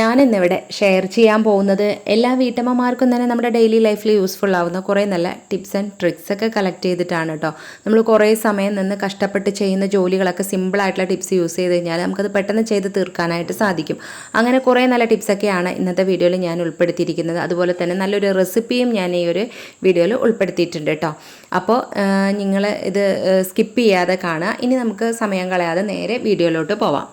ഞാനിന്നിവിടെ ഷെയർ ചെയ്യാൻ പോകുന്നത് എല്ലാ വീട്ടമ്മമാർക്കും തന്നെ നമ്മുടെ ഡെയിലി ലൈഫിൽ യൂസ്ഫുൾ ആവുന്ന കുറേ നല്ല ടിപ്സ് ആൻഡ് ട്രിക്സ് ഒക്കെ കളക്ട് ചെയ്തിട്ടാണ് കേട്ടോ നമ്മൾ കുറേ സമയം നിന്ന് കഷ്ടപ്പെട്ട് ചെയ്യുന്ന ജോലികളൊക്കെ സിമ്പിളായിട്ടുള്ള ടിപ്സ് യൂസ് ചെയ്ത് കഴിഞ്ഞാൽ നമുക്കത് പെട്ടെന്ന് ചെയ്ത് തീർക്കാനായിട്ട് സാധിക്കും. അങ്ങനെ കുറേ നല്ല ടിപ്സൊക്കെയാണ് ഇന്നത്തെ വീഡിയോയിൽ ഞാൻ ഉൾപ്പെടുത്തിയിരിക്കുന്നത്. അതുപോലെ തന്നെ നല്ലൊരു റെസിപ്പിയും ഞാൻ ഈ ഒരു വീഡിയോയിൽ ഉൾപ്പെടുത്തിയിട്ടുണ്ട് കേട്ടോ അപ്പോൾ നിങ്ങൾ ഇത് സ്കിപ്പ് ചെയ്യാതെ കാണുക. ഇനി നമുക്ക് സമയം കളയാതെ നേരെ വീഡിയോയിലോട്ട് പോവാം.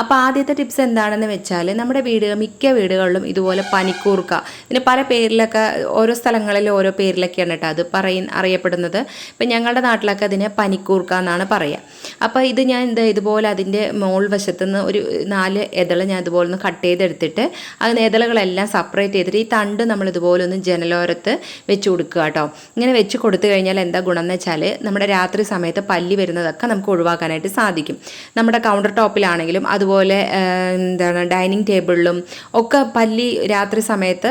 അപ്പോൾ ആദ്യത്തെ ടിപ്സ് എന്താണെന്ന് വെച്ചാൽ നമ്മുടെ വീട് മിക്ക വീടുകളിലും ഇതുപോലെ പനിക്കൂർക്ക. ഇതിന് പല പേരിലൊക്കെ ഓരോ സ്ഥലങ്ങളിൽ ഓരോ പേരിലൊക്കെയാണ് കേട്ടോ അത് പറയ അറിയപ്പെടുന്നത്. ഇപ്പം ഞങ്ങളുടെ നാട്ടിലൊക്കെ അതിനെ പനിക്കൂർക്ക എന്നാണ് പറയുക അപ്പോൾ ഇത് ഞാൻ എന്താ ഇതുപോലെ അതിന്റെ മോൾ വശത്തുനിന്ന് ഒരു നാല് ഇതള ഞാൻ ഇതുപോലെ ഒന്ന് കട്ട് ചെയ്തെടുത്തിട്ട് അതിന് ഇതളകളെല്ലാം സെപ്പറേറ്റ് ചെയ്തിട്ട് ഈ തണ്ട് നമ്മൾ ഇതുപോലെ ഒന്ന് ജനലോരത്ത് വെച്ച് കൊടുക്കുക കേട്ടോ. ഇങ്ങനെ വെച്ച് കൊടുത്തു കഴിഞ്ഞാൽ എന്താ ഗുണം എന്ന് വെച്ചാൽ നമ്മുടെ രാത്രി സമയത്ത് പല്ലി വരുന്നതൊക്കെ നമുക്ക് ഒഴിവാക്കാനായിട്ട് സാധിക്കും. നമ്മുടെ കൗണ്ടർ ടോപ്പിലാണെങ്കിലും അതുപോലെ എന്താണ് ഡൈനിങ് ടേബിളിലും ഒക്കെ പല്ലി രാത്രി സമയത്ത്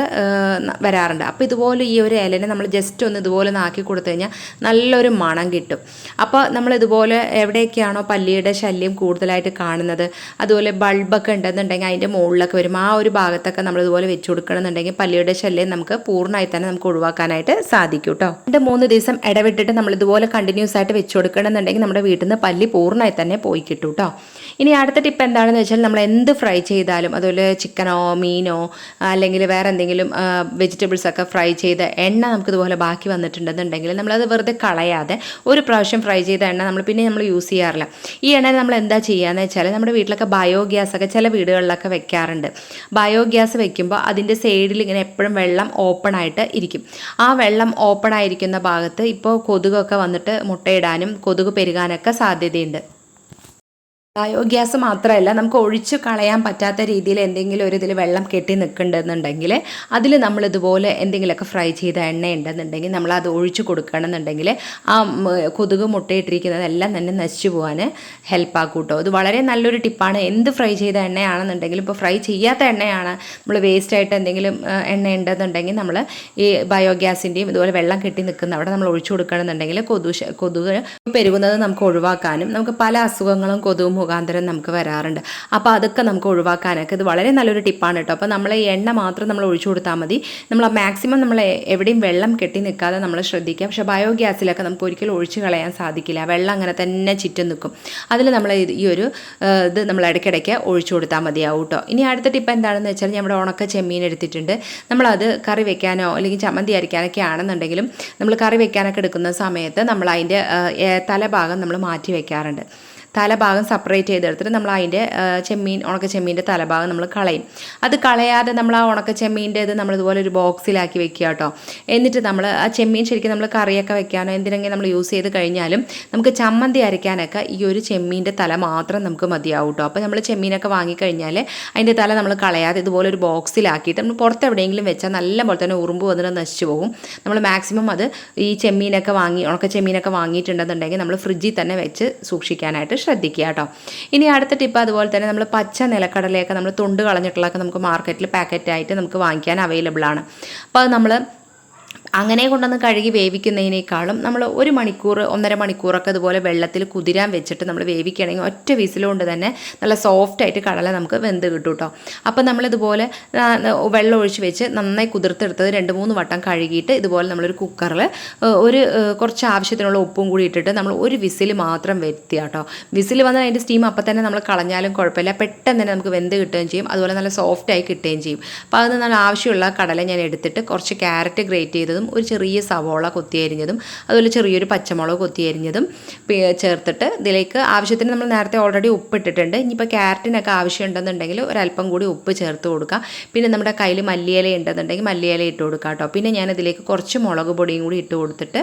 വരാറുണ്ട്. അപ്പോൾ ഇതുപോലെ ഈ ഒരു ഇലനെ നമ്മൾ ജസ്റ്റ് ഒന്ന് ഇതുപോലെ നാക്കി കൊടുത്തു കഴിഞ്ഞാൽ നല്ലൊരു മണം കിട്ടും. അപ്പോൾ നമ്മൾ ഇതുപോലെ എവിടെയൊക്കെയാണോ പല്ലിയുടെ ശല്യം കൂടുതലായിട്ട് കാണുന്നത് അതുപോലെ ബൾബൊക്കെ ഉണ്ടെന്നുണ്ടെങ്കിൽ അതിന്റെ മുകളിലൊക്കെ വരും. ആ ഒരു ഭാഗത്തൊക്കെ നമ്മൾ ഇതുപോലെ വെച്ച് കൊടുക്കണമെന്നുണ്ടെങ്കിൽ പല്ലിയുടെ ശല്യം നമുക്ക് പൂർണമായി തന്നെ നമുക്ക് ഒഴിവാക്കാനായിട്ട് സാധിക്കും കേട്ടോ രണ്ട് മൂന്ന് ദിവസം ഇടവിട്ടിട്ട് നമ്മൾ ഇതുപോലെ കണ്ടിന്യൂസ് ആയിട്ട് വെച്ച് കൊടുക്കണമെന്നുണ്ടെങ്കിൽ നമ്മുടെ വീട്ടിൽ നിന്ന് പല്ലി പൂർണമായി തന്നെ പോയി കിട്ടും കേട്ടോ ഇനി അടുത്ത ടിപ്പ് എന്താണെന്ന് വെച്ചാൽ നമ്മൾ എന്ത് ഫ്രൈ ചെയ്താലും അതുപോലെ ചിക്കനോ മീനോ അല്ലെങ്കിൽ വേറെ എന്തെങ്കിലും വെജിറ്റബിൾസ് ഒക്കെ ഫ്രൈ ചെയ്ത എണ്ണ നമുക്ക് ഇതുപോലെ ബാക്കി വന്നിട്ടുണ്ടെന്നുണ്ടെങ്കിൽ നമ്മളത് വെറുതെ കളയാതെ ഒരു പ്രാവശ്യം ഫ്രൈ ചെയ്ത എണ്ണ നമ്മൾ പിന്നെ നമ്മൾ യൂസ് ചെയ്യാറില്ല. ഈ എണ്ണ നമ്മൾ എന്താ ചെയ്യുകയെന്ന് വെച്ചാൽ നമ്മുടെ വീട്ടിലൊക്കെ ബയോഗ്യാസ് ഒക്കെ ചില വീടുകളിലൊക്കെ വെക്കാറുണ്ട്. ബയോഗ്യാസ് വെക്കുമ്പോൾ അതിന്റെ സൈഡിൽ ഇങ്ങനെ എപ്പോഴും വെള്ളം ഓപ്പൺ ആയിട്ട് ഇരിക്കും. ആ വെള്ളം ഓപ്പൺ ആയിരിക്കുന്ന ഭാഗത്ത് ഇപ്പോൾ കൊതുകൊക്കെ വന്നിട്ട് മുട്ടയിടാനും കൊതുക് പെരുകാനൊക്കെ സാധ്യതയുണ്ട്. ബയോഗ്യാസ് മാത്രമല്ല നമുക്ക് ഒഴിച്ച് കളയാൻ പറ്റാത്ത രീതിയിൽ എന്തെങ്കിലും ഒരു ഇതിൽ വെള്ളം കെട്ടി നിൽക്കുന്നുണ്ടെന്നുണ്ടെങ്കിൽ അതിൽ നമ്മൾ ഇതുപോലെ എന്തെങ്കിലുമൊക്കെ ഫ്രൈ ചെയ്ത എണ്ണ ഉണ്ടെന്നുണ്ടെങ്കിൽ നമ്മൾ അത് ഒഴിച്ചു കൊടുക്കണമെന്നുണ്ടെങ്കിൽ ആ കൊതുക് മുട്ടയിട്ടിരിക്കുന്നതെല്ലാം തന്നെ നശിച്ചു പോകാൻ ഹെൽപ്പാക്കും കേട്ടോ. ഇത് വളരെ നല്ലൊരു ടിപ്പാണ് എന്ത് ഫ്രൈ ചെയ്ത എണ്ണയാണെന്നുണ്ടെങ്കിലും ഇപ്പോൾ ഫ്രൈ ചെയ്യാത്ത എണ്ണയാണ്. നമ്മൾ വേസ്റ്റ് ആയിട്ട് എന്തെങ്കിലും എണ്ണ ഉണ്ടെന്നുണ്ടെങ്കിൽ നമ്മൾ ഈ ബയോഗ്യാസിന്റെയും ഇതുപോലെ വെള്ളം കെട്ടി നിൽക്കുന്ന അവിടെ നമ്മൾ ഒഴിച്ചു കൊടുക്കണമെന്നുണ്ടെങ്കിൽ കൊതു കൊതുക് പെരുകുന്നത് നമുക്ക് ഒഴിവാക്കാനും നമുക്ക് പല അസുഖങ്ങളും കൊതുകും മുഖാന്തരം നമുക്ക് വരാറുണ്ട്. അപ്പോൾ അതൊക്കെ നമുക്ക് ഒഴിവാക്കാനൊക്കെ ഇത് വളരെ നല്ലൊരു ടിപ്പാണ് കേട്ടോ. അപ്പോൾ നമ്മൾ എണ്ണ മാത്രം നമ്മൾ ഒഴിച്ചു കൊടുത്താൽ മതി. നമ്മൾ മാക്സിമം നമ്മൾ എവിടെയും വെള്ളം കെട്ടി നിൽക്കാതെ നമ്മൾ ശ്രദ്ധിക്കുക. പക്ഷേ ബയോഗ്യാസിലൊക്കെ നമുക്ക് ഒരിക്കലും ഒഴിച്ചു കളയാൻ സാധിക്കില്ല. വെള്ളം അങ്ങനെ തന്നെ ചുറ്റും നിൽക്കും. അതിൽ നമ്മൾ ഈ ഒരു ഇത് നമ്മൾ ഇടയ്ക്കിടയ്ക്ക് ഒഴിച്ചു കൊടുത്താൽ മതിയാവും കേട്ടോ. ഇനി അടുത്ത ടിപ്പ് എന്താണെന്ന് വെച്ചാൽ നമ്മുടെ ഉണക്ക ചെമ്മീൻ എടുത്തിട്ടുണ്ട്. നമ്മളത് കറി വെക്കാനോ അല്ലെങ്കിൽ ചമ്മന്തി അരിക്കാനൊക്കെ ആണെന്നുണ്ടെങ്കിലും നമ്മൾ കറി വെക്കാനൊക്കെ എടുക്കുന്ന സമയത്ത് നമ്മൾ അതിന്റെ തലഭാഗം നമ്മൾ മാറ്റി വെക്കാറുണ്ട്. തലഭാഗം സെപ്പറേറ്റ് ചെയ്തെടുത്തിട്ട് നമ്മൾ അതിന്റെ ചെമ്മീൻ ഉണക്ക ചെമ്മീന്റെ തലഭാഗം നമ്മൾ കളയും. അത് കളയാതെ നമ്മൾ ആ ഉണക്ക ചെമ്മീന്റെ ഇത് നമ്മൾ ഇതുപോലെ ഒരു ബോക്സിലാക്കി വെക്കുക കേട്ടോ. എന്നിട്ട് നമ്മൾ ആ ചെമ്മീൻ ശരിക്കും നമ്മൾ കറിയൊക്കെ വെക്കാനോ എന്തിനെങ്കിലും നമ്മൾ യൂസ് ചെയ്ത് കഴിഞ്ഞാലും നമുക്ക് ചമ്മന്തി അരയ്ക്കാനൊക്കെ ഈ ഒരു ചെമ്മീന്റെ തല മാത്രം നമുക്ക് മതിയാവും കേട്ടോ. അപ്പോൾ നമ്മൾ ചെമ്മീനൊക്കെ വാങ്ങിക്കഴിഞ്ഞാൽ അതിന്റെ തല നമ്മൾ കളയാതെ ഇതുപോലെ ഒരു ബോക്സിലാക്കിയിട്ട് നമ്മൾ പുറത്ത് എവിടെയെങ്കിലും വെച്ചാൽ നല്ല പോലെ തന്നെ ഉറുമ്പ് വന്നിട്ട് നശിച്ചു പോകും. നമ്മൾ മാക്സിമം അത് ഈ ചെമ്മീനൊക്കെ വാങ്ങി ഉണക്ക ചെമ്മീനൊക്കെ വാങ്ങിയിട്ടുണ്ടെന്നുണ്ടെങ്കിൽ നമ്മൾ ഫ്രിഡ്ജിൽ തന്നെ വെച്ച് സൂക്ഷിക്കാനായിട്ട് ശ്രദ്ധിക്കുക കേട്ടോ ഇനി അടുത്ത ടിപ്പ് അതുപോലെ തന്നെ നമ്മൾ പച്ച നിലക്കടലയൊക്കെ നമ്മൾ തൊണ്ട് കളഞ്ഞിട്ടുള്ളതൊക്കെ നമുക്ക് മാർക്കറ്റിൽ പാക്കറ്റായിട്ട് നമുക്ക് വാങ്ങിക്കാൻ അവൈലബിൾ ആണ്. അപ്പോൾ അത് നമ്മൾ അങ്ങനെ കൊണ്ടൊന്ന് കഴുകി വേവിക്കുന്നതിനേക്കാളും നമ്മൾ ഒരു മണിക്കൂർ ഒന്നര മണിക്കൂറൊക്കെ അതുപോലെ വെള്ളത്തിൽ കുതിരാൻ വെച്ചിട്ട് നമ്മൾ വേവിക്കുകയാണെങ്കിൽ ഒറ്റ വിസിലുകൊണ്ട് തന്നെ നല്ല സോഫ്റ്റായിട്ട് കടല നമുക്ക് വെന്ത് കിട്ടും കേട്ടോ അപ്പം നമ്മളിതുപോലെ വെള്ളം ഒഴിച്ച് വെച്ച് നന്നായി കുതിർത്തെടുത്തത് രണ്ട് മൂന്ന് വട്ടം കഴുകിയിട്ട് ഇതുപോലെ നമ്മളൊരു കുക്കറിൽ ഒരു കുറച്ച് ആവശ്യത്തിനുള്ള ഉപ്പും കൂടി ഇട്ടിട്ട് നമ്മൾ ഒരു വിസിൽ മാത്രം വെത്തുക കേട്ടോ വിസിൽ വന്നാൽ അതിന്റെ സ്റ്റീം അപ്പം തന്നെ നമ്മൾ കളഞ്ഞാലും കുഴപ്പമില്ല. പെട്ടെന്ന് തന്നെ നമുക്ക് വെന്ത് കിട്ടുകയും ചെയ്യും. അതുപോലെ നല്ല സോഫ്റ്റായി കിട്ടുകയും ചെയ്യും. അപ്പോൾ അത് നല്ല ആവശ്യമുള്ള കടല ഞാൻ എടുത്തിട്ട് കുറച്ച് ക്യാരറ്റ് ഗ്രേറ്റ് ചെയ്തതും ഒരു ചെറിയ സവോള കൊത്തി കൊത്തിയരിഞ്ഞതും അതുപോലെ ചെറിയൊരു പച്ചമുളക് കൊത്തി കൊത്തിയരിഞ്ഞതും ചേർത്തിട്ട് ഇതിലേക്ക് ആവശ്യത്തിന് നമ്മൾ നേരത്തെ ഓൾറെഡി ഉപ്പ് ഇട്ടിട്ടുണ്ട് ഇനിയിപ്പോൾ ക്യാരറ്റിനൊക്കെ ആവശ്യമുണ്ടെന്നുണ്ടെങ്കിൽ ഒരല്പം കൂടി ഉപ്പ് ചേർത്ത് കൊടുക്കുക പിന്നെ നമ്മുടെ കയ്യിൽ മല്ലിയില ഉണ്ടെന്നുണ്ടെങ്കിൽ മല്ലിയില ഇട്ട് കൊടുക്കുക കേട്ടോ. പിന്നെ ഞാൻ ഇതിലേക്ക് കുറച്ച് മുളക് പൊടിയും കൂടി ഇട്ട് കൊടുത്തിട്ട്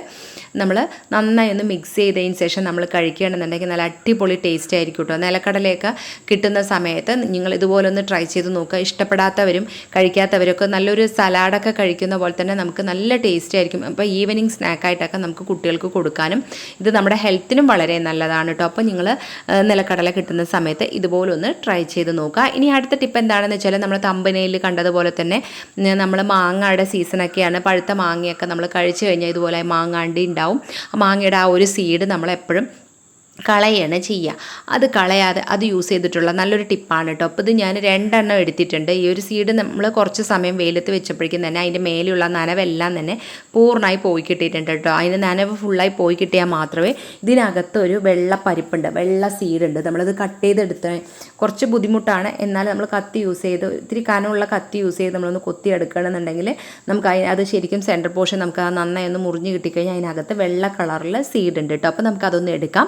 നമ്മൾ നന്നായി ഒന്ന് മിക്സ് ചെയ്തതിന് ശേഷം നമ്മൾ കഴിക്കുകയാണെന്നുണ്ടെങ്കിൽ നല്ല അടിപൊളി ടേസ്റ്റ് ആയിരിക്കും കേട്ടോ. നിലക്കടലയൊക്കെ കിട്ടുന്ന സമയത്ത് നിങ്ങൾ ഇതുപോലെ ഒന്ന് ട്രൈ ചെയ്ത് നോക്കുക. ഇഷ്ടപ്പെടാത്തവരും കഴിക്കാത്തവരൊക്കെ നല്ലൊരു സലാഡൊക്കെ കഴിക്കുന്ന പോലെ തന്നെ നമുക്ക് നല്ല ടേസ്റ്റി ആയിരിക്കും. അപ്പോൾ ഈവനിങ് സ്നാക്കായിട്ടൊക്കെ നമുക്ക് കുട്ടികൾക്ക് കൊടുക്കാനും ഇത് നമ്മുടെ ഹെൽത്തിനും വളരെ നല്ലതാണ് കേട്ടോ. അപ്പോൾ നിങ്ങൾ നിലക്കടല കിട്ടുന്ന സമയത്ത് ഇതുപോലെ ഒന്ന് ട്രൈ ചെയ്ത് നോക്കുക. ഇനി അടുത്ത ടിപ്പ് എന്താണെന്ന് വെച്ചാൽ നമ്മൾ തമ്പനയിൽ കണ്ടതുപോലെ തന്നെ നമ്മൾ മാങ്ങയുടെ സീസണൊക്കെയാണ്. പഴുത്ത മാങ്ങയൊക്കെ നമ്മൾ കഴിച്ചു കഴിഞ്ഞാൽ ഇതുപോലെ മാങ്ങാണ്ടി ഉണ്ടാവും. മാങ്ങയുടെ ആ ഒരു സീഡ് നമ്മൾ എപ്പോഴും കളയാണ് ചെയ്യുക. അത് കളയാതെ അത് യൂസ് ചെയ്തിട്ടുള്ള നല്ലൊരു ടിപ്പാണ് കേട്ടോ അപ്പോൾ ഇത് ഞാൻ രണ്ടെണ്ണം എടുത്തിട്ടുണ്ട്. ഈ ഒരു സീഡ് നമ്മൾ കുറച്ച് സമയം വെയിലത്ത് വെച്ചപ്പോഴേക്കും തന്നെ അതിന്റെ മേലെയുള്ള നനവെല്ലാം തന്നെ പൂർണമായി പോയി കിട്ടിയിട്ടുണ്ട് കേട്ടോ അതിന്റെ നനവ് ഫുള്ളായി പോയി കിട്ടിയാൽ മാത്രമേ ഇതിനകത്ത് ഒരു വെള്ള പരിപ്പുണ്ട് വെള്ള സീഡുണ്ട് നമ്മളത് കട്ട് ചെയ്തെടുത്ത് കുറച്ച് ബുദ്ധിമുട്ടാണ്. എന്നാൽ നമ്മൾ കത്തി യൂസ് ചെയ്ത് ഇത്തിരി കനമുള്ള കത്തി യൂസ് ചെയ്ത് നമ്മളൊന്ന് കൊത്തി എടുക്കണമെന്നുണ്ടെങ്കിൽ നമുക്ക് അതിന് അത് ശരിക്കും സെന്റർ പോർഷൻ നമുക്ക് നന്നായി ഒന്ന് മുറിഞ്ഞ് കിട്ടിക്കഴിഞ്ഞാൽ അതിനകത്ത് വെള്ള കളറിൽ സീഡ് ഉണ്ട് കേട്ടോ അപ്പോൾ നമുക്കതൊന്ന് എടുക്കാം.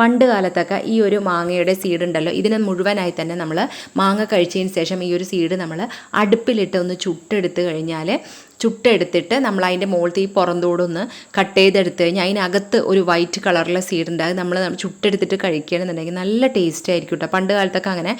പണ്ട് കാലത്തൊക്കെ ഈ ഒരു മാങ്ങയുടെ സീഡ് ഉണ്ടല്ലോ. ഇതിനെ മുഴുവനായി തന്നെ നമ്മൾ മാങ്ങ കഴിച്ചതിന് ശേഷം ഈ ഒരു സീഡ് നമ്മൾ അടുപ്പിലിട്ട് ഒന്ന് ചുട്ടെടുത്ത് കഴിഞ്ഞാൽ ചുട്ടെടുത്തിട്ട് നമ്മൾ അതിന്റെ മുകളിൽ ഈ പുറന്തോടൊന്ന് കട്ട് ചെയ്തെടുത്ത് കഴിഞ്ഞാൽ അതിനകത്ത് ഒരു വൈറ്റ് കളറിലെ സീഡ് ഉണ്ടാകും നമ്മൾ ചുട്ടെടുത്തിട്ട് കഴിക്കുകയാണെന്നുണ്ടെങ്കിൽ നല്ല ടേസ്റ്റ് ആയിരിക്കും കേട്ടോ പണ്ട് കാലത്തൊക്കെ അങ്ങനെ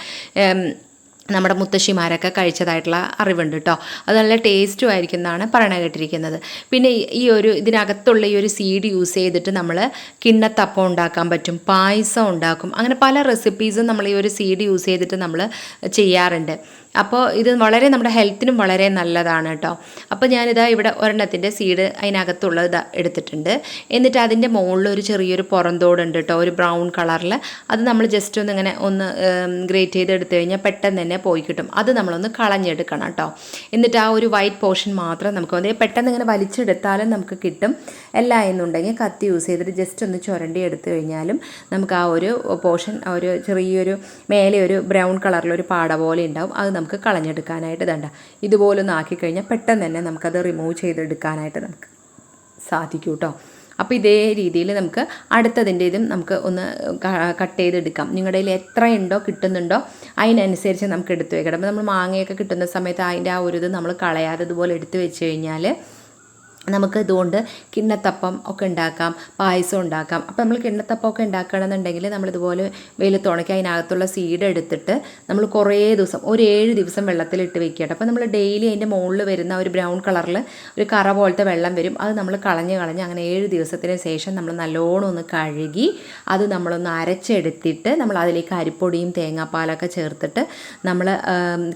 നമ്മുടെ മുത്തശ്ശിമാരൊക്കെ കഴിച്ചതായിട്ടുള്ള അറിവുണ്ട് കേട്ടോ. അത് നല്ല ടേസ്റ്റും ആയിരിക്കും എന്നാണ് പറയണ കേട്ടിരിക്കുന്നത്. പിന്നെ ഈ- ഒരു ഇതിനകത്തുള്ള ഈ ഒരു സീഡ് യൂസ് ചെയ്തിട്ട് നമ്മൾ കിണ്ണത്തപ്പം ഉണ്ടാക്കാൻ പറ്റും പായസം ഉണ്ടാക്കും അങ്ങനെ പല റെസിപ്പീസും നമ്മൾ ഈ ഒരു സീഡ് യൂസ് ചെയ്തിട്ട് നമ്മൾ ചെയ്യാറുണ്ട്. അപ്പോൾ ഇത് വളരെ നമ്മുടെ ഹെൽത്തിനും വളരെ നല്ലതാണ് കേട്ടോ അപ്പോൾ ഞാനിതാ ഇവിടെ ഒരെണ്ണത്തിന്റെ സീഡ് അതിനകത്തുള്ളത് എടുത്തിട്ടുണ്ട്. എന്നിട്ട് അതിന്റെ മുകളിൽ ഒരു ചെറിയൊരു പുറന്തോടുണ്ട് കേട്ടോ ഒരു ബ്രൗൺ കളറിൽ അത് നമ്മൾ ജസ്റ്റ് ഒന്ന് ഇങ്ങനെ ഒന്ന് ഗ്രേറ്റ് ചെയ്ത് എടുത്തു കഴിഞ്ഞാൽ പെട്ടെന്ന് തന്നെ പോയി കിട്ടും. അത് നമ്മളൊന്ന് കളഞ്ഞെടുക്കണം കേട്ടോ എന്നിട്ട് ആ ഒരു വൈറ്റ് പോർഷൻ മാത്രം നമുക്ക് അതേ പെട്ടെന്ന് ഇങ്ങനെ വലിച്ചെടുത്താലും നമുക്ക് കിട്ടും. അല്ല എന്നുണ്ടെങ്കിൽ കത്തി യൂസ് ചെയ്തിട്ട് ജസ്റ്റ് ഒന്ന് ചുരണ്ടി എടുത്തു കഴിഞ്ഞാലും നമുക്ക് ആ ഒരു പോർഷൻ ഒരു ചെറിയൊരു മേലെ ഒരു ബ്രൗൺ കളറിലൊരു പാട പോലെ ഉണ്ടാവും. അത് നമുക്ക് കളഞ്ഞെടുക്കാനായിട്ട് ഇതണ്ട. ഇതുപോലൊന്ന് ആക്കി കഴിഞ്ഞാൽ പെട്ടെന്ന് തന്നെ നമുക്കത് റിമൂവ് ചെയ്തെടുക്കാനായിട്ട് നമുക്ക് സാധിക്കും കേട്ടോ അപ്പോൾ ഇതേ രീതിയിൽ നമുക്ക് അടുത്തതിന്റെ ഇതും നമുക്ക് ഒന്ന് കട്ട് ചെയ്തെടുക്കാം. നിങ്ങളുടെ കയ്യിൽ എത്ര ഉണ്ടോ കിട്ടുന്നുണ്ടോ അതിനനുസരിച്ച് നമുക്ക് എടുത്ത് വെക്കണം. അപ്പോൾ നമ്മൾ മാങ്ങയൊക്കെ കിട്ടുന്ന സമയത്ത് അതിന്റെ ആ ഒരു ഇത് നമ്മൾ കളയാതെ ഇതുപോലെ എടുത്തു വെച്ച് കഴിഞ്ഞാൽ നമുക്ക് ഇതുകൊണ്ട് കിണ്ണത്തപ്പം ഒക്കെ ഉണ്ടാക്കാം പായസം ഉണ്ടാക്കാം. അപ്പോൾ നമ്മൾ കിണ്ണത്തപ്പം ഒക്കെ ഉണ്ടാക്കണമെന്നുണ്ടെങ്കിൽ നമ്മളിതുപോലെ വെയിലത്ത് ഉണക്കി അതിനകത്തുള്ള സീഡ് എടുത്തിട്ട് നമ്മൾ കുറേ ദിവസം ഒരു ഏഴ് ദിവസം വെള്ളത്തിലിട്ട് വെക്കുകയാണ് അപ്പോൾ നമ്മൾ ഡെയിലി അതിന്റെ മുകളിൽ വരുന്ന ഒരു ബ്രൗൺ കളറിൽ ഒരു കറ പോലത്തെ വെള്ളം വരും. അത് നമ്മൾ കളഞ്ഞ് കളഞ്ഞ് അങ്ങനെ ഏഴ് ദിവസത്തിന് ശേഷം നമ്മൾ നല്ലോണം ഒന്ന് കഴുകി അത് നമ്മളൊന്ന് അരച്ചെടുത്തിട്ട് നമ്മൾ അതിലേക്ക് അരിപ്പൊടിയും തേങ്ങാപ്പാലൊക്കെ ചേർത്തിട്ട് നമ്മൾ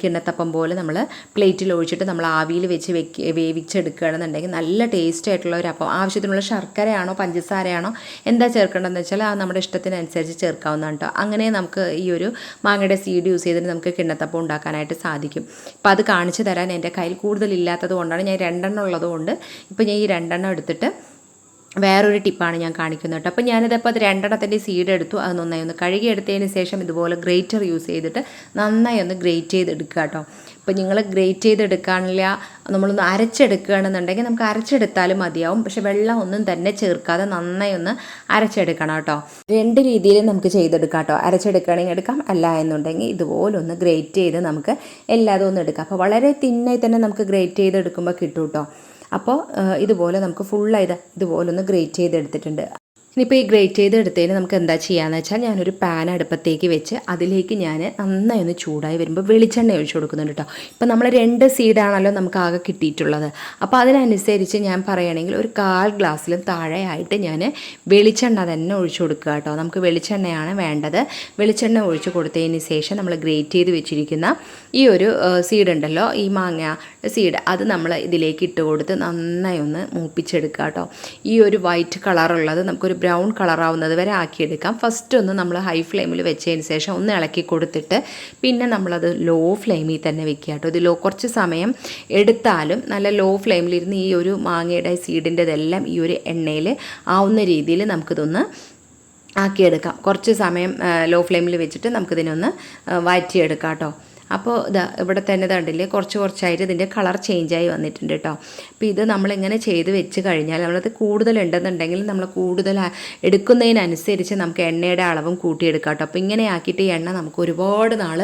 കിണ്ണത്തപ്പം പോലെ നമ്മൾ പ്ലേറ്റിൽ ഒഴിച്ചിട്ട് നമ്മൾ ആവിയിൽ വെച്ച് വെക്ക് വേവിച്ചെടുക്കുകയാണെന്നുണ്ടെങ്കിൽ നല്ല ടേസ്റ്റ് ആയിട്ടുള്ള ഒരു അപ്പം ആവശ്യത്തിനുള്ള ശർക്കരയാണോ പഞ്ചസാരയാണോ എന്താ ചേർക്കേണ്ടതെന്ന് വെച്ചാൽ അത് നമ്മുടെ ഇഷ്ടത്തിനനുസരിച്ച് ചേർക്കാവുന്നതാണ് കേട്ടോ അങ്ങനെ നമുക്ക് ഈ ഒരു മാങ്ങയുടെ സീഡ് യൂസ് ചെയ്തിട്ട് നമുക്ക് കിണ്ണത്തപ്പം ഉണ്ടാക്കാനായിട്ട് സാധിക്കും. അപ്പം അത് കാണിച്ചു തരാൻ എന്റെ കയ്യിൽ കൂടുതലില്ലാത്തത് കൊണ്ടാണ് ഞാൻ രണ്ടെണ്ണം ഉള്ളതുകൊണ്ട് ഇപ്പം ഞാൻ ഈ രണ്ടെണ്ണം എടുത്തിട്ട് വേറൊരു ടിപ്പാണ് ഞാൻ കാണിക്കുന്നത് കേട്ടോ. അപ്പോൾ ഞാനിതപ്പോൾ അത് രണ്ടെണ്ണത്തിന്റെ സീഡ് എടുത്തു. അത് നന്നായി ഒന്ന് കഴുകി എടുത്തതിന് ശേഷം ഇതുപോലെ ഗ്രേറ്റർ യൂസ് ചെയ്തിട്ട് നന്നായി ഒന്ന് ഗ്രേറ്റ് ചെയ്തെടുക്കുക കേട്ടോ. ഇപ്പോൾ നിങ്ങൾ ഗ്രേറ്റ് ചെയ്തെടുക്കാനില്ല നമ്മളൊന്ന് അരച്ചെടുക്കുകയാണെന്നുണ്ടെങ്കിൽ നമുക്ക് അരച്ചെടുത്താലും മതിയാവും. പക്ഷെ വെള്ളം ഒന്നും തന്നെ ചേർക്കാതെ നന്നായി ഒന്ന് അരച്ചെടുക്കണം കേട്ടോ. രണ്ട് രീതിയിൽ നമുക്ക് ചെയ്തെടുക്കാം കേട്ടോ. അരച്ചെടുക്കുകയാണെങ്കിൽ എടുക്കാം അല്ല എന്നുണ്ടെങ്കിൽ ഇതുപോലെ ഒന്ന് ഗ്രേറ്റ് ചെയ്ത് നമുക്ക് എല്ലാതും ഒന്ന് എടുക്കാം. അപ്പോൾ വളരെ തിന്നായി തന്നെ നമുക്ക് ഗ്രേറ്റ് ചെയ്തെടുക്കുമ്പോൾ കിട്ടും കേട്ടോ. അപ്പോൾ ഇതുപോലെ നമുക്ക് ഫുള്ളായത് ഇതുപോലെ ഒന്ന് ഗ്രേറ്റ് ചെയ്തെടുത്തിട്ടുണ്ട്. ഇനിയിപ്പോൾ ഈ ഗ്രേറ്റ് ചെയ്ത് എടുത്തതിന് നമുക്ക് എന്താ ചെയ്യാന്ന് വെച്ചാൽ ഞാനൊരു പാൻ അടുപ്പത്തേക്ക് വെച്ച് അതിലേക്ക് ഞാൻ നന്നായി ഒന്ന് ചൂടായി വരുമ്പോൾ വെളിച്ചെണ്ണ ഒഴിച്ചു കൊടുക്കുന്നുണ്ട് കേട്ടോ ഇപ്പം നമ്മൾ രണ്ട് സീഡാണല്ലോ നമുക്ക് ആകെ കിട്ടിയിട്ടുള്ളത്. അപ്പോൾ അതിനനുസരിച്ച് ഞാൻ പറയുകയാണെങ്കിൽ ഒരു കാൽ ഗ്ലാസ്സിലും താഴെയായിട്ട് ഞാൻ വെളിച്ചെണ്ണ തന്നെ ഒഴിച്ചു കൊടുക്കുക കേട്ടോ നമുക്ക് വെളിച്ചെണ്ണയാണ് വേണ്ടത്. വെളിച്ചെണ്ണ ഒഴിച്ചു കൊടുത്തതിന് ശേഷം നമ്മൾ ഗ്രേറ്റ് ചെയ്ത് വെച്ചിരിക്കുന്ന ഈ ഒരു സീഡ് ഉണ്ടല്ലോ ഈ മാങ്ങ സീഡ് അത് നമ്മൾ ഇതിലേക്ക് ഇട്ട് കൊടുത്ത് നന്നായി ഒന്ന് മൂപ്പിച്ചെടുക്കുക കേട്ടോ ഈ ഒരു വൈറ്റ് കളറുള്ളത് നമുക്കൊരു ബ്രൗൺ കളറാവുന്നത് വരെ ആക്കിയെടുക്കാം. ഫസ്റ്റ് ഒന്ന് നമ്മൾ ഹൈ ഫ്ലെയിമിൽ വെച്ചതിന് ശേഷം ഒന്ന് ഇളക്കി കൊടുത്തിട്ട് പിന്നെ നമ്മളത് ലോ ഫ്ലെയിമിൽ തന്നെ വെക്കുക കേട്ടോ. ഇത് ലോ കുറച്ച് സമയം എടുത്താലും നല്ല ലോ ഫ്ലെയിമിലിരുന്ന് ഈ ഒരു മാങ്ങയുടെ സീഡിന്റെതെല്ലാം ഈ ഒരു എണ്ണയിൽ ആവുന്ന രീതിയിൽ നമുക്കിതൊന്ന് ആക്കിയെടുക്കാം. കുറച്ച് സമയം ലോ ഫ്ലെയിമിൽ വെച്ചിട്ട് നമുക്കിതിനൊന്ന് വാറ്റിയെടുക്കാം കേട്ടോ. അപ്പോൾ ഇതാ ഇവിടെ തന്നെ കണ്ടില്ലേ കുറച്ച് കുറച്ചായിട്ട് ഇതിന്റെ കളർ ചേഞ്ചായി വന്നിട്ടുണ്ട് കേട്ടോ അപ്പോൾ ഇത് നമ്മളിങ്ങനെ ചെയ്ത് വെച്ച് കഴിഞ്ഞാൽ നമ്മളത് കൂടുതൽ ഉണ്ടെന്നുണ്ടെങ്കിൽ നമ്മൾ കൂടുതൽ എടുക്കുന്നതിനനുസരിച്ച് നമുക്ക് എണ്ണയുടെ അളവും കൂട്ടിയെടുക്കാം കേട്ടോ അപ്പോൾ ഇങ്ങനെ ആക്കിയിട്ട് എണ്ണ നമുക്ക് ഒരുപാട് നാൾ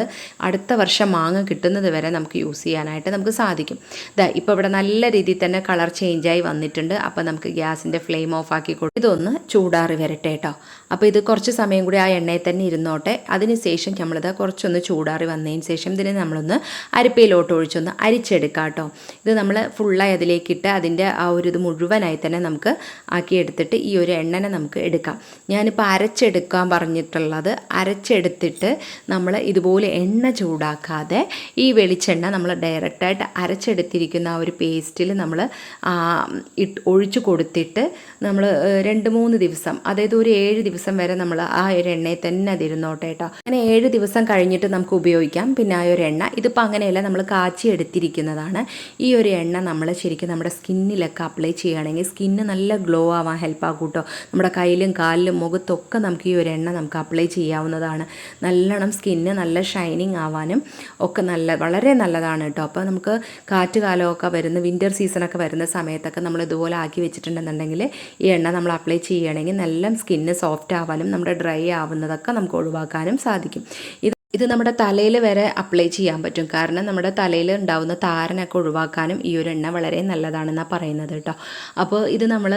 അടുത്ത വർഷം മാങ്ങ കിട്ടുന്നത് വരെ നമുക്ക് യൂസ് ചെയ്യാനായിട്ട് നമുക്ക് സാധിക്കും. ഇതാ ഇപ്പോൾ ഇവിടെ നല്ല രീതിയിൽ തന്നെ കളർ ചേഞ്ചായി വന്നിട്ടുണ്ട്. അപ്പോൾ നമുക്ക് ഗ്യാസിന്റെ ഫ്ലെയിം ഓഫ് ആക്കി കൊടുത്ത് ഇതൊന്ന് ചൂടാറി വരട്ടെ കേട്ടോ അപ്പോൾ ഇത് കുറച്ച് സമയം കൂടി ആ എണ്ണയിൽ തന്നെ ഇരുന്നോട്ടെ. അതിന് ശേഷം നമ്മളിത് കുറച്ചൊന്ന് ചൂടാറി വന്നതിന് ശേഷം ഇതിനെ നമ്മളൊന്ന് അരിപ്പയിലോട്ട് ഒഴിച്ചൊന്ന് അരിച്ചെടുക്കാം കേട്ടോ. ഇത് നമ്മൾ ഫുള്ളായി അതിലേക്കിട്ട് അതിന്റെ ആ ഒരു ഇത് മുഴുവനായി തന്നെ നമുക്ക് ആക്കിയെടുത്തിട്ട് ഈ ഒരു എണ്ണനെ നമുക്ക് എടുക്കാം. ഞാനിപ്പോൾ അരച്ചെടുക്കാൻ പറഞ്ഞിട്ടുള്ളത് അരച്ചെടുത്തിട്ട് നമ്മൾ ഇതുപോലെ എണ്ണ ചൂടാക്കാതെ ഈ വെളിച്ചെണ്ണ നമ്മൾ ഡയറക്റ്റായിട്ട് അരച്ചെടുത്തിരിക്കുന്ന ആ ഒരു പേസ്റ്റിൽ നമ്മൾ ഇട്ട് ഒഴിച്ചു കൊടുത്തിട്ട് നമ്മൾ രണ്ട് മൂന്ന് ദിവസം അതായത് ഒരു ഏഴ് ദിവസം വരെ നമ്മൾ ആ ഒരു എണ്ണയിൽ തന്നെ അതിരുന്നോട്ടെ കേട്ടോ. അങ്ങനെ ഏഴ് ദിവസം കഴിഞ്ഞിട്ട് നമുക്ക് ഉപയോഗിക്കാം. പിന്നെ ആ ഒരു എണ്ണ ഇതിപ്പോൾ അങ്ങനെയല്ല നമ്മൾ കാച്ചി എടുത്തിരിക്കുന്നതാണ്. ഈ ഒരു എണ്ണ നമ്മൾ ശരിക്കും നമ്മുടെ സ്കിന്നിലൊക്കെ അപ്ലൈ ചെയ്യുകയാണെങ്കിൽ സ്കിന്ന് നല്ല ഗ്ലോ ആവാൻ ഹെൽപ്പ് ആകും കേട്ടോ. നമ്മുടെ കയ്യിലും കാലിലും മുഖത്തൊക്കെ നമുക്ക് ഈ ഒരു എണ്ണ നമുക്ക് അപ്ലൈ ചെയ്യാവുന്നതാണ്. നല്ലോണം സ്കിന്ന് നല്ല ഷൈനിങ് ആവാനും ഒക്കെ നല്ല വളരെ നല്ലതാണ് കേട്ടോ. അപ്പോൾ നമുക്ക് കാറ്റ് കാലമൊക്കെ വരുന്ന വിന്റർ സീസണൊക്കെ വരുന്ന സമയത്തൊക്കെ നമ്മൾ ഇതുപോലെ ആക്കി വെച്ചിട്ടുണ്ടെന്നുണ്ടെങ്കിൽ ഈ എണ്ണ നമ്മൾ അപ്ലൈ ചെയ്യുകയാണെങ്കിൽ നല്ല സ്കിന്ന് സോഫ്റ്റ് ആവാനും നമ്മുടെ ഡ്രൈ ആവുന്നതൊക്കെ നമുക്ക് ഒഴിവാക്കാനും സാധിക്കും. ഇത് നമ്മുടെ തലയിൽ വരെ അപ്ലൈ ചെയ്യാൻ പറ്റും. കാരണം നമ്മുടെ തലയിൽ ഉണ്ടാവുന്ന താരനൊക്കെ ഒഴിവാക്കാനും ഈ ഒരു എണ്ണ വളരെ നല്ലതാണെന്നാണ് പറയുന്നത് കേട്ടോ. അപ്പോൾ ഇത് നമ്മൾ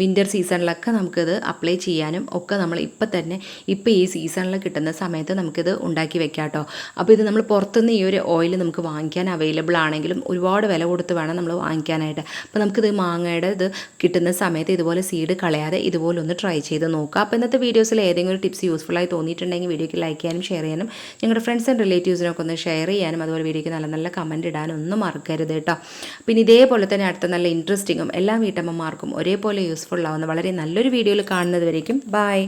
വിന്റർ സീസണിലൊക്കെ നമുക്കിത് അപ്ലൈ ചെയ്യാനും ഒക്കെ നമ്മൾ ഇപ്പം തന്നെ ഇപ്പം ഈ സീസണിൽ കിട്ടുന്ന സമയത്ത് നമുക്കിത് ഉണ്ടാക്കി വെക്കാം കേട്ടോ. അപ്പോൾ ഇത് നമ്മൾ പുറത്തുനിന്ന് ഈ ഒരു ഓയിൽ നമുക്ക് വാങ്ങിക്കാൻ അവൈലബിൾ ആണെങ്കിലും ഒരുപാട് വില കൊടുത്ത് വേണം നമ്മൾ വാങ്ങിക്കാനായിട്ട്. അപ്പോൾ നമുക്കിത് മാങ്ങയുടെ ഇത് കിട്ടുന്ന സമയത്ത് ഇതുപോലെ സീഡ് കളയാതെ ഇതുപോലെ ഒന്ന് ട്രൈ ചെയ്ത് നോക്കുക അപ്പോൾ ഇന്നത്തെ വീഡിയോസിൽ ഏതെങ്കിലും ടിപ്സ് ആയി തോന്നിയിട്ടുണ്ടെങ്കിൽ വീഡിയോയ്ക്ക് ലൈക്ക് ചെയ്യാനും ഷെയർ ചെയ്യാനും നിങ്ങളുടെ ഫ്രണ്ട്സ് ആൻഡ് റിലേറ്റീവ്സിനൊക്കെ ഒന്ന് ഷെയർ ചെയ്യാനും അതുപോലെ വീഡിയോയ്ക്ക് നല്ല നല്ല കമന്റ് ഇടാനും ഒന്നും മറക്കരുത് കേട്ടോ. പിന്നെ ഇതേപോലെ തന്നെ അടുത്ത നല്ല ഇൻട്രസ്റ്റിങ്ങും എല്ലാ വീട്ടമ്മമാർക്കും ഒരേപോലെ യൂസ്ഫുൾ ആവുന്ന വളരെ നല്ലൊരു വീഡിയോയിൽ കാണുന്നത് വരേക്കും. ബൈ